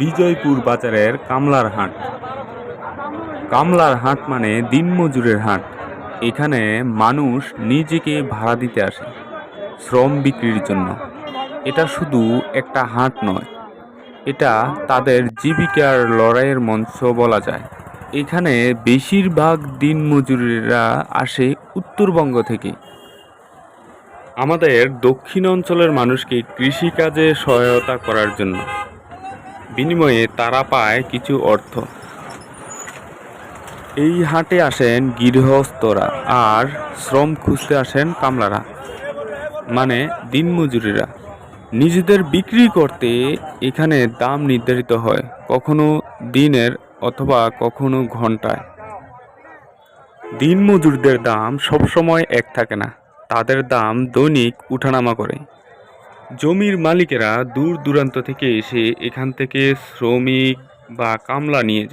বিজয়পুর বাজারের কামলার হাট। কামলার হাট মানে দিনমজুরের হাট। এখানে মানুষ নিজেকে ভাড়া দিতে আসে, শ্রম বিক্রির জন্য। এটা শুধু একটা হাট নয়, এটা তাদের জীবিকার লড়াইয়ের মঞ্চ বলা যায়। এখানে বেশিরভাগ দিনমজুরেরা আসে উত্তরবঙ্গ থেকে। আমাদের দক্ষিণ অঞ্চলের মানুষকে কৃষিকাজে সহায়তা করার জন্য। বিনিময়ে তারা পায় কিছু অর্থ। এই হাটে আসেন গৃহস্থরা আর শ্রম খুঁজতে আসেন কামলারা মানে দিনমজুরিরা। নিজেদের বিক্রি করতে এখানে দাম নির্ধারিত হয়, কখনো দিনের অথবা কখনো ঘন্টায়। দিনমজুরদের দাম সবসময় এক থাকে না, তাদের দাম দৈনিক উঠানামা করে। জমির মালিকেরা দূর দূরান্ত থেকে এসে এখান থেকে শ্রমিক বা কামলা নিয়ে যায়।